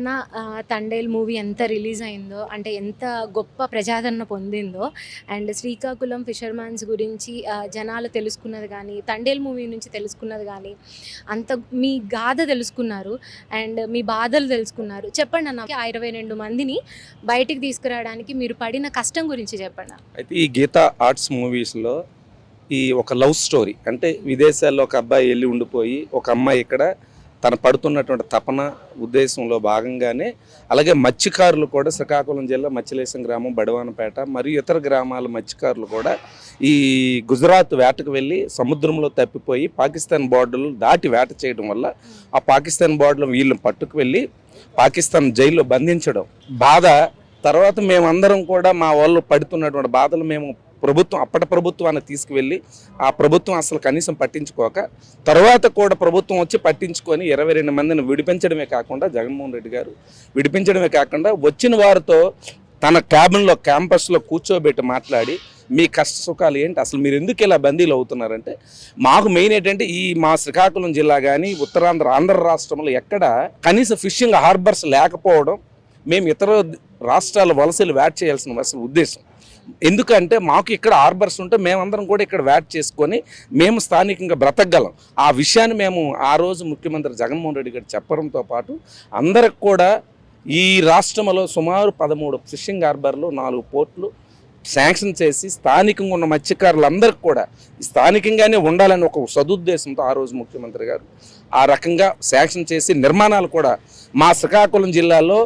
అన్న తండేల్ మూవీ ఎంత రిలీజ్ అయిందో అంటే ఎంత గొప్ప ప్రజాదరణ పొందిందో అండ్ శ్రీకాకుళం ఫిషర్మాన్స్ గురించి జనాలు తెలుసుకున్నది కానీ తండేల్ మూవీ నుంచి తెలుసుకున్నది కానీ అంత మీ గాథ తెలుసుకున్నారు అండ్ మీ బాధలు తెలుసుకున్నారు. చెప్పండి అన్న ఆ ఇరవై రెండు మందిని బయటికి తీసుకురావడానికి మీరు పడిన కష్టం గురించి చెప్పండి అయితే ఈ గీతా ఆర్ట్స్ మూవీస్లో ఈ ఒక లవ్ స్టోరీ అంటే విదేశాల్లో ఒక అబ్బాయి వెళ్ళి ఉండిపోయి ఒక అమ్మాయి ఇక్కడ తన పడుతున్నటువంటి తపన ఉద్దేశంలో భాగంగానే అలాగే మత్స్యకారులు కూడా శ్రీకాకుళం జిల్లా మత్స్యలేశం గ్రామం బడవానపేట మరియు ఇతర గ్రామాల మత్స్యకారులు కూడా ఈ గుజరాత్ వేటకు వెళ్ళి సముద్రంలో తప్పిపోయి పాకిస్తాన్ బార్డర్లు దాటి వేట చేయడం వల్ల ఆ పాకిస్తాన్ బోర్డర్లో వీళ్ళని పట్టుకు వెళ్ళి పాకిస్తాన్ జైల్లో బంధించడం. బాధ. తర్వాత మేమందరం కూడా మా వాళ్ళు పడుతున్నటువంటి బాధలు మేము ప్రభుత్వం అప్పటి ప్రభుత్వాన్ని తీసుకువెళ్ళి ఆ ప్రభుత్వం అసలు కనీసం పట్టించుకోక తర్వాత కూడా ప్రభుత్వం వచ్చి పట్టించుకొని ఇరవై రెండు మందిని విడిపించడమే కాకుండా జగన్మోహన్ రెడ్డి గారు విడిపించడమే కాకుండా వచ్చిన వారితో తన క్యాబిన్లో క్యాంపస్లో కూర్చోబెట్టి మాట్లాడి మీ కష్ట సుఖాలు ఏంటి? అసలు మీరు ఎందుకు ఇలా బందీలు అవుతున్నారంటే మాకు మెయిన్ ఏంటంటే ఈ మా శ్రీకాకుళం జిల్లా కానీ ఉత్తరాంధ్ర ఆంధ్ర రాష్ట్రంలో ఎక్కడ కనీస ఫిషింగ్ హార్బర్స్ లేకపోవడం మేము ఇతర రాష్ట్రాల వలసలు వ్యాట్ చేయాల్సిన అసలు ఉద్దేశం. ఎందుకంటే మాకు ఇక్కడ హార్బర్స్ ఉంటే మేమందరం కూడా ఇక్కడ వ్యాట్ చేసుకొని మేము స్థానికంగా బ్రతకగలం. ఆ విషయాన్ని మేము ఆ రోజు ముఖ్యమంత్రి జగన్మోహన్ రెడ్డి గారు చెప్పడంతో పాటు అందరికి కూడా ఈ రాష్ట్రంలో సుమారు పదమూడు ఫిషింగ్ హార్బర్లు నాలుగు పోర్ట్లు శాంక్షన్ చేసి స్థానికంగా ఉన్న మత్స్యకారులందరికీ కూడా స్థానికంగానే ఉండాలని ఒక సదుద్దేశంతో ఆ రోజు ముఖ్యమంత్రి గారు ఆ రకంగా శాంక్షన్ చేసి నిర్మాణాలు కూడా మా శ్రీకాకుళం జిల్లాలో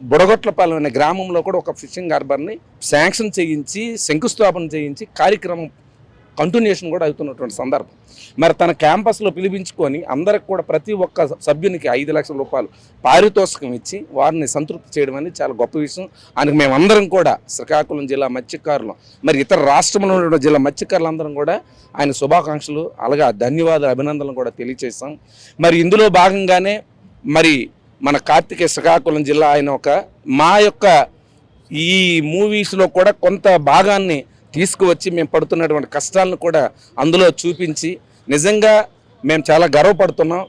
బుడగొట్లపాలెం అనే గ్రామంలో కూడా ఒక ఫిషింగ్ హార్బర్ని శాంక్షన్ చేయించి శంకుస్థాపన చేయించి కార్యక్రమం కంటిన్యూషన్ కూడా అవుతున్నటువంటి సందర్భం. మరి తన క్యాంపస్లో పిలిపించుకొని అందరికి కూడా ప్రతి ఒక్క సభ్యునికి ఐదు లక్షల రూపాయలు పారితోషికం ఇచ్చి వారిని సంతృప్తి చేయడం అనేది చాలా గొప్ప విషయం. ఆయనకు మేమందరం కూడా శ్రీకాకుళం జిల్లా మత్స్యకారులు మరి ఇతర రాష్ట్రంలో ఉన్న జిల్లా మత్స్యకారులందరం కూడా ఆయన శుభాకాంక్షలు అలాగే ధన్యవాదాలు అభినందనలు కూడా తెలియజేస్తాం మరి ఇందులో భాగంగానే మరి మన కార్తికేయ శ్రీకాకుళం జిల్లా ఆయన ఒక మా యొక్క ఈ మూవీస్లో కూడా కొంత భాగాన్ని తీసుకువచ్చి మేము పడుతున్నటువంటి కష్టాలను కూడా అందులో చూపించి నిజంగా మేము చాలా గర్వపడుతున్నాం.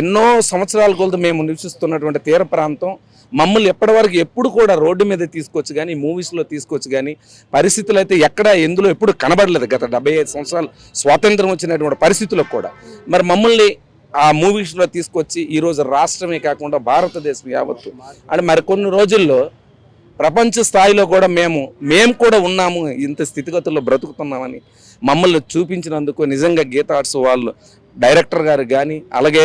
ఎన్నో సంవత్సరాల కొలత మేము నివసిస్తున్నటువంటి తీర ప్రాంతం. మమ్మల్ని ఎప్పటివరకు ఎప్పుడు కూడా రోడ్డు మీద తీసుకొచ్చి కానీ మూవీస్లో తీసుకొచ్చి కానీ పరిస్థితులు అయితే ఎక్కడ ఎందులో ఎప్పుడు కనబడలేదు. గత డెబ్బై ఐదు సంవత్సరాలు స్వాతంత్రం వచ్చినటువంటి పరిస్థితులకు కూడా. మరి మమ్మల్ని ఆ మూవీస్లో తీసుకొచ్చి ఈరోజు రాష్ట్రమే కాకుండా భారతదేశం యావత్తు. అంటే మరి కొన్ని రోజుల్లో ప్రపంచ స్థాయిలో కూడా మేము మేము కూడా ఉన్నాము ఇంత స్థితిగతుల్లో బ్రతుకుతున్నామని మమ్మల్ని చూపించినందుకు నిజంగా గీత ఆర్ట్స్ వాళ్ళు డైరెక్టర్ గారు కానీ అలాగే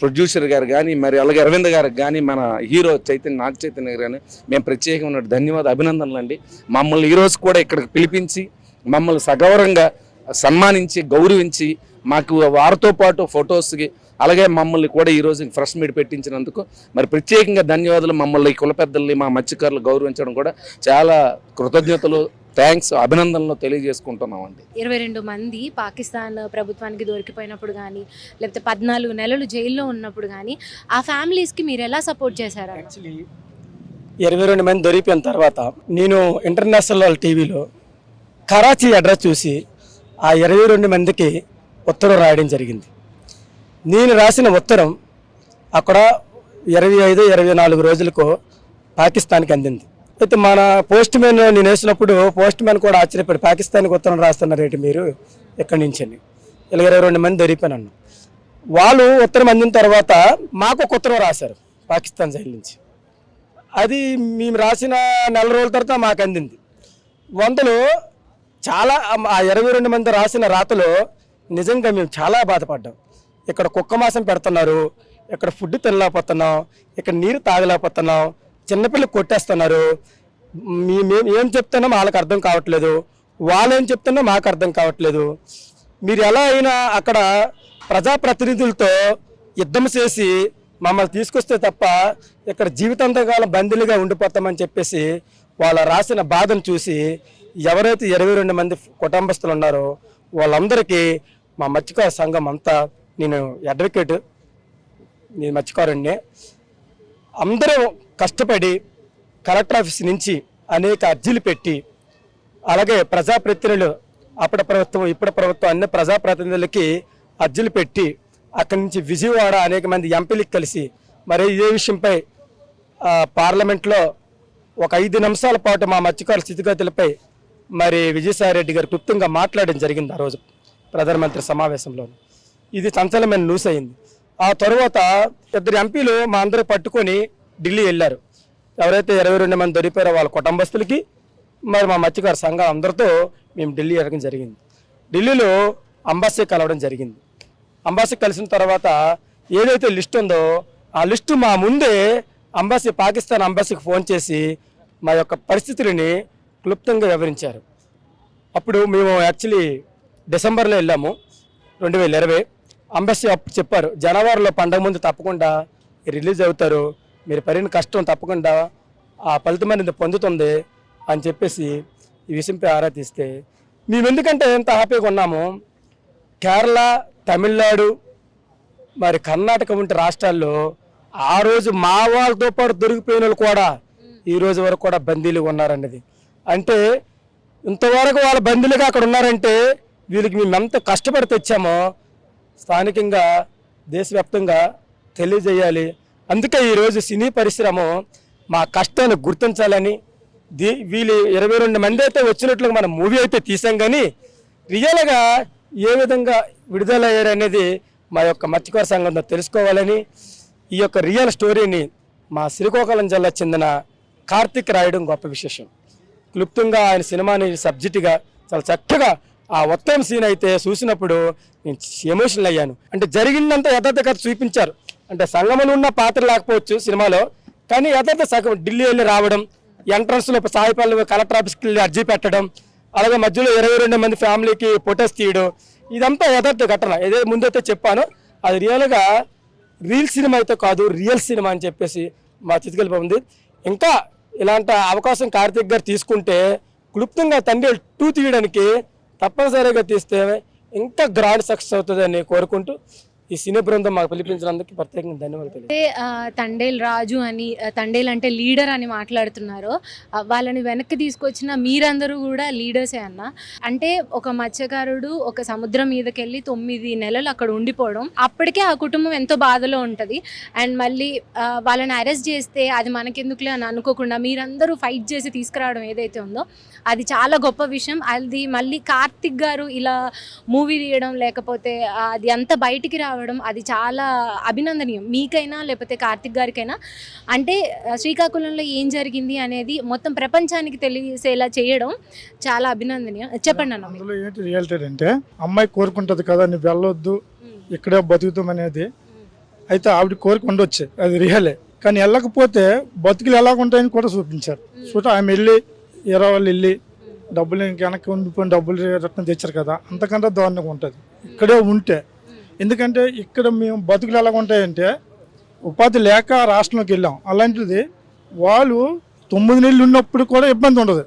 ప్రొడ్యూసర్ గారు కానీ మరి అలాగే అరవింద్ గారికి కానీ మన హీరో చైతన్య నాగ చైతన్య గారు కానీ మేము ప్రత్యేకమైన ధన్యవాద అభినందనలు అండి. మమ్మల్ని ఈరోజు కూడా ఇక్కడికి పిలిపించి మమ్మల్ని సగౌరవంగా సన్మానించి గౌరవించి మాకు వారితో పాటు ఫొటోస్కి అలాగే మమ్మల్ని కూడా ఈరోజు ఫ్రెష్ మీట్ పెట్టించినందుకు మరి ప్రత్యేకంగా ధన్యవాదాలు. మమ్మల్ని ఈ కుల పెద్దల్ని మా మత్స్యకారులు గౌరవించడం కూడా చాలా కృతజ్ఞతలు థ్యాంక్స్ అభినందనలు తెలియజేసుకుంటున్నామండి. ఇరవై రెండు మంది పాకిస్తాన్ ప్రభుత్వానికి దొరికిపోయినప్పుడు కానీ లేకపోతే పద్నాలుగు నెలలు జైల్లో ఉన్నప్పుడు కానీ ఆ ఫ్యామిలీస్కి మీరు ఎలా సపోర్ట్ చేశారు? యాక్చువల్లీ ఇరవై రెండు మంది దొరికిన తర్వాత నేను ఇంటర్నేషనల్ టీవీలో కరాచీ అడ్రస్ చూసి ఆ ఇరవై రెండు మందికి ఉత్తరం రాయడం జరిగింది. నేను రాసిన ఉత్తరం అక్కడ ఇరవై ఐదు ఇరవై నాలుగు రోజులకు పాకిస్తాన్కి అందింది. అయితే మన పోస్ట్ మ్యాన్ నేను వేసినప్పుడు పోస్ట్ మ్యాన్ కూడా ఆశ్చర్యపడి పాకిస్తాన్కి ఉత్తరం రాస్తున్నారేంటి మీరు ఎక్కడి నుంచి అని ఇలా ఇరవై రెండు మంది దొరికిపోయాను వాళ్ళు ఉత్తరం అందిన తర్వాత మాకు ఒక ఉత్తరం రాశారు పాకిస్తాన్ సైడ్ నుంచి. అది మేము రాసిన నెల రోజుల తర్వాత మాకు అందింది. వందలో చాలా ఆ ఇరవై రెండు మంది రాసిన రాతలో నిజంగా మేము చాలా బాధపడ్డాం. ఇక్కడ కుక్క మాసం పెడుతున్నారు ఇక్కడ ఫుడ్ తినలేకపోతున్నాం ఇక్కడ నీరు తాగలేకపోతున్నాం చిన్నపిల్లలు కొట్టేస్తున్నారు. మీ మేము ఏం చెప్తున్నా వాళ్ళకి అర్థం కావట్లేదు. వాళ్ళు ఏం చెప్తున్నా మాకు అర్థం కావట్లేదు. మీరు ఎలా అయినా అక్కడ ప్రజాప్రతినిధులతో యుద్ధం చేసి మమ్మల్ని తీసుకొస్తే తప్ప ఇక్కడ జీవితాంతకాలం బందీలుగా ఉండిపోతామని చెప్పేసి వాళ్ళ రాసిన బాధను చూసి ఎవరైతే ఇరవై రెండు మంది కుటుంబస్తులు ఉన్నారో వాళ్ళందరికీ మా మత్స్యకార సంఘం అంతా నేను అడ్వకేట్ నేను మత్స్యకారుణ్ణి. అందరూ కష్టపడి కలెక్టర్ ఆఫీస్ నుంచి అనేక అర్జీలు పెట్టి అలాగే ప్రజాప్రతినిధులు అప్పటి ప్రభుత్వం ఇప్పటి ప్రభుత్వం అన్ని ప్రజాప్రతినిధులకి అర్జీలు పెట్టి అక్కడి నుంచి విజయవాడ అనేక మంది ఎంపీలకు కలిసి మరి ఇదే విషయంపై పార్లమెంట్లో ఒక ఐదు నిమిషాల పాటు మా మత్స్యకారుల స్థితిగతులపై మరి విజయసాయి రెడ్డి గారు క్లుప్తంగా మాట్లాడడం జరిగింది ఆ రోజు ప్రధానమంత్రి సమావేశంలో. ఇది సంచలనమైన న్యూస్ అయింది. ఆ తర్వాత ఇద్దరు ఎంపీలు మా అందరూ పట్టుకొని ఢిల్లీ వెళ్ళారు. ఎవరైతే ఇరవై రెండు మంది దొరికిపోయారో వాళ్ళ కుటుంబస్తులకి మరి మా మత్స్యకార సంఘం అందరితో మేము ఢిల్లీ వెళ్ళడం జరిగింది. ఢిల్లీలో అంబాసీ కలవడం జరిగింది. అంబాసీ కలిసిన తర్వాత ఏదైతే లిస్ట్ ఉందో ఆ లిస్టు మా ముందే అంబాసీ పాకిస్తాన్ అంబాసీకి ఫోన్ చేసి మా యొక్క పరిస్థితులని క్లుప్తంగా వివరించారు. అప్పుడు మేము యాక్చువల్లీ డిసెంబర్లో వెళ్ళాము రెండు వేల ఇరవై. అంబాసీ అప్పుడు చెప్పారు జనవరిలో పండగ ముందు తప్పకుండా రిలీజ్ అవుతారు మీరు పడిన కష్టం తప్పకుండా ఆ ఫలితం అనేది పొందుతుంది అని చెప్పేసి ఈ విషయంపై ఆరా తీస్తే. మేము ఎందుకంటే ఎంత హ్యాపీగా ఉన్నాము కేరళ తమిళనాడు మరి కర్ణాటక వంటి రాష్ట్రాల్లో ఆ రోజు మా వాళ్ళతో పాటు దొరికిపోయిన వాళ్ళు కూడా ఈ రోజు వరకు కూడా బందీలు ఉన్నారన్నది. అంటే ఇంతవరకు వాళ్ళ బందీలుగా అక్కడ ఉన్నారంటే వీళ్ళకి మేము ఎంత కష్టపడి తెచ్చామో స్థానికంగా దేశవ్యాప్తంగా తెలియజేయాలి. అందుకే ఈరోజు సినీ పరిశ్రమ మా కష్టాన్ని గుర్తించాలని దీ వీళ్ళు ఇరవై రెండు మంది అయితే వచ్చినట్లుగా మనం మూవీ అయితే తీసాం కానీ రియల్గా ఏ విధంగా విడుదలయ్యారు అనేది మా యొక్క మత్స్యకార సంఘంతో తెలుసుకోవాలని ఈ యొక్క రియల్ స్టోరీని మా శ్రీకాకుళం జిల్లా చెందిన కార్తిక్ రాయడం గొప్ప విశేషం. క్లుప్తంగా ఆయన సినిమాని సబ్జెక్టుగా చాలా చక్కగా ఆ మొత్తం సీన్ అయితే చూసినప్పుడు నేను ఎమోషనల్ అయ్యాను. అంటే జరిగిందంతా యథార్థ చూపించారు. అంటే సంగమలో ఉన్న పాత్ర లేకపోవచ్చు సినిమాలో కానీ యథార్థ సగం ఢిల్లీ వెళ్ళి రావడం ఎంట్రన్స్లో సాయిపల్లి కలెక్టర్ ఆఫీస్కి వెళ్ళి అర్జీ పెట్టడం అలాగే మధ్యలో ఇరవై రెండు మంది ఫ్యామిలీకి ఫొటోస్ తీయడం ఇదంతా యథార్థ ఘటన. ఏదో ముందైతే చెప్పాను అది రియల్గా రీల్ సినిమా అయితే కాదు రియల్ సినిమా అని చెప్పేసి మా చితికెళ్ళిపోయింది ఇంకా ఇలాంటి అవకాశం కార్తీక్ గారు తీసుకుంటే క్లుప్తంగా తండ్రి టూ తీయడానికి తప్పనిసరిగా తీస్తే ఇంకా గ్రాండ్ సక్సెస్ అవుతుందని కోరుకుంటూ ఈ సినీ బృందం మాకు పిలిపించినందుకు ప్రత్యేకంగా ధన్యవాదాలు తండేల్ రాజు అని తండేల్ అంటే లీడర్ అని మాట్లాడుతున్నారు. వాళ్ళని వెనక్కి తీసుకొచ్చిన మీరందరూ కూడా లీడర్సే అన్న. అంటే ఒక మత్స్యకారుడు ఒక సముద్రం మీదకి వెళ్ళి తొమ్మిది నెలలు అక్కడ ఉండిపోవడం అప్పటికే ఆ కుటుంబం ఎంతో బాధలో ఉంటుంది. అండ్ మళ్ళీ వాళ్ళని అరెస్ట్ చేస్తే అది మనకెందుకులే అని అనుకోకుండా మీరందరూ ఫైట్ చేసి తీసుకురావడం ఏదైతే ఉందో అది చాలా గొప్ప విషయం. అది మళ్ళీ కార్తిక్ గారు ఇలా మూవీ తీయడం లేకపోతే అది అంత బయటికి రావడం అది చాలా అభినందనీయం. మీకైనా లేకపోతే కార్తిక్ గారికైనా అంటే శ్రీకాకుళంలో ఏం జరిగింది అనేది మొత్తం ప్రపంచానికి తెలిసేలా చేయడం చాలా అభినందనీయం. చెప్పండి అన్న. అందులో ఏంటి రియాలిటీ అంటే అమ్మాయి కోరుకుంటది కదా నువ్వు వెళ్ళొద్దు ఇక్కడే బతుకుతాం అనేది. అయితే ఆవిడ కోరిక ఉండొచ్చు అది రియలే. కానీ వెళ్ళకపోతే బతుకులు ఎలా ఉంటాయని కూడా చూపించారు. చూడ ఆమె వెళ్ళి ఇరవై వాళ్ళు వెళ్ళి డబ్బులు వెనక్కి ఉండిపోయిన డబ్బులు రిటర్న్ తెచ్చారు కదా అంతకంటే దారుణంగా ఉంటుంది. ఇక్కడే ఉంటే ఎందుకంటే ఇక్కడ మేము బతుకులు ఎలా ఉంటాయంటే ఉపాధి లేక రాష్ట్రంలోకి వెళ్ళాం. అలాంటిది వాళ్ళు తొమ్మిది నెలలు ఉన్నప్పుడు కూడా ఇబ్బంది ఉండదు.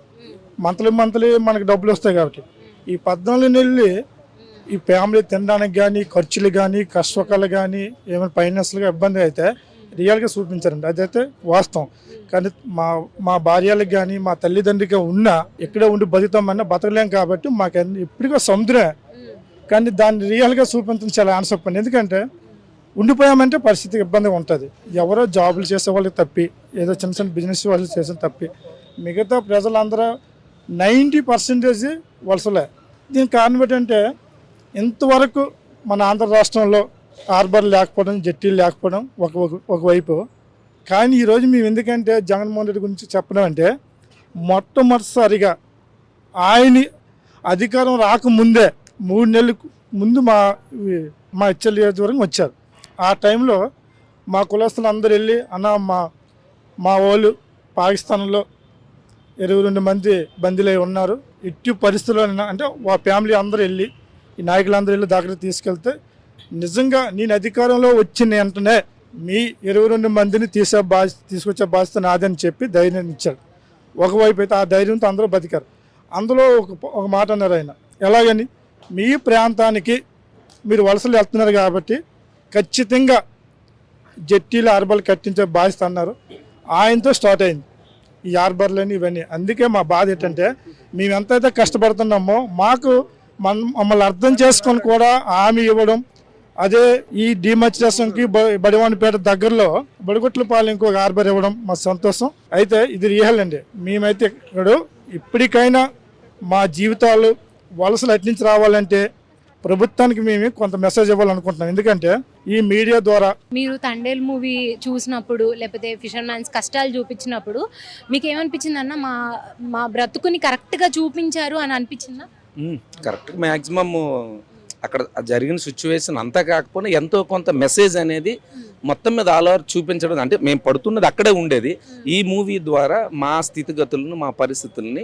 మంత్లీ మంత్లీ మనకి డబ్బులు వస్తాయి కాబట్టి. ఈ పద్నాలుగు నెలలు ఈ ఫ్యామిలీ తినడానికి కానీ ఖర్చులు కానీ కష్టకాలు కానీ ఏమైనా ఫైనాన్షియల్గా ఇబ్బంది అయితే రియల్గా చూపించారండి. అదైతే వాస్తవం. కానీ మా మా భార్యలకు కానీ మా తల్లిదండ్రులకి ఉన్నా ఇక్కడే ఉండి బతుకుతామన్నా బతకలేం కాబట్టి మాకు అన్ని- ఇప్పటికీ సముద్రమే కానీ దాన్ని రియల్గా చూపించడం చాలా ఆన్సర్ పని. ఎందుకంటే ఉండిపోయామంటే పరిస్థితి ఇబ్బందిగా ఉంటుంది. ఎవరో జాబులు చేసే వాళ్ళకి తప్పి ఏదో చిన్న చిన్న బిజినెస్ వాళ్ళు చేసిన తప్పి. మిగతా ప్రజలందరూ నైంటీ పర్సెంటేజ్ వలసలే. దీనికి కారణం ఏంటంటే ఇంతవరకు మన ఆంధ్ర రాష్ట్రంలో హార్బర్ లేకపోవడం జట్టీలు లేకపోవడం ఒక ఒక- ఒకవైపు కానీ ఈరోజు మేము ఎందుకంటే జగన్మోహన్ రెడ్డి గురించి చెప్పడం అంటే మొట్టమొదటిసారిగా ఆయన అధికారం రాకముందే మూడు నెలలకు ముందు మా మా హెచ్ఎల్ నియోజకవర్గం వచ్చారు. ఆ టైంలో మా కులస్తులు అందరు వెళ్ళి అన్న మా మా వాళ్ళు పాకిస్తాన్లో ఇరవై రెండు మంది బందీలై ఉన్నారు. ఎట్టి పరిస్థితుల్లో అంటే వా ఫ్యామిలీ అందరూ వెళ్ళి ఈ నాయకులందరూ వెళ్ళి దగ్గరికి తీసుకెళ్తే నిజంగా నేను అధికారంలో వచ్చిన వెంటనే మీ ఇరవై రెండు మందిని తీసే బాధ్యత తీసుకొచ్చే బాధ్యత నాదని చెప్పి ధైర్యం ఇచ్చాడు. ఒకవైపు అయితే ఆ ధైర్యంతో అందరూ బతికారు. అందులో ఒక ఒక మాట అన్నారు ఆయన. ఎలాగని మీ ప్రాంతానికి మీరు వలసలు వెళ్తున్నారు కాబట్టి ఖచ్చితంగా జట్టీలు హార్బర్లు కట్టించే బాధ్యత అన్నారు. ఆయనతో స్టార్ట్ అయింది. ఈ ఆర్బర్లని ఇవన్నీ. అందుకే మా బాధ ఏంటంటే మేము ఎంతైతే కష్టపడుతున్నామో మాకు మన మమ్మల్ని అర్థం చేసుకొని కూడా హామీ ఇవ్వడం అదే ఈ డిమచ్చిరేషన్కి బడివానిపేట దగ్గరలో బడిగుట్లపాలెం ఇంకొక హార్బర్ ఇవ్వడం మా సంతోషం. అయితే ఇది రియల్ అండి. మేమైతే ఇక్కడ ఇప్పటికైనా మా జీవితాలు వలసలు అట్నుంచి రావాలంటే ప్రభుత్వానికి మేము కొంత మెసేజ్ ఇవ్వాలనుకుంటున్నాం. ఎందుకంటే ఈ మీడియా ద్వారా మీరు తండేల్ మూవీ చూసినప్పుడు లేకపోతే ఫిషర్ మ్యాన్స్ కష్టాలు చూపించినప్పుడు మీకు ఏమనిపించింది అన్న మా మా బ్రతుకుని కరెక్ట్గా చూపించారు అని అనిపించిందా? కరెక్ట్. మ్యాక్సిమమ్ అక్కడ జరిగిన సిచ్యువేషన్ అంతా కాకపోయినా ఎంతో కొంత మెసేజ్ అనేది మొత్తం మీద ఆల్ ఓవర్ చూపించడం అంటే మేము పడుతున్నది అక్కడే ఉండేది. ఈ మూవీ ద్వారా మా స్థితిగతులను మా పరిస్థితుల్ని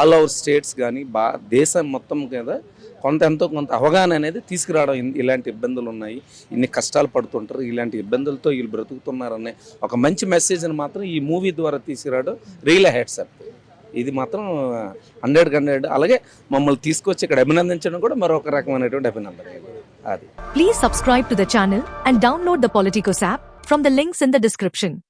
ఆల్ ఓవర్ స్టేట్స్ కానీ బా దేశం మొత్తం మీద కొంత ఎంతో కొంత అవగాహన అనేది తీసుకురావడం ఇలాంటి ఇబ్బందులు ఉన్నాయి. ఇన్ని కష్టాలు పడుతుంటారు. ఇలాంటి ఇబ్బందులతో వీళ్ళు బ్రతుకుతున్నారనే ఒక మంచి మెసేజ్ని మాత్రం ఈ మూవీ ద్వారా తీసుకురావడం రియల్ హెడ్స్ ఇది మాత్రం హండ్రెడ్ హండ్రెడ్. అలాగే మమ్మల్ని తీసుకొచ్చి ఇక్కడ అభినందించడం కూడా మరొక రకమైనటువంటి అభినందన Please subscribe to the channel and download the Politico's app from the links in the description.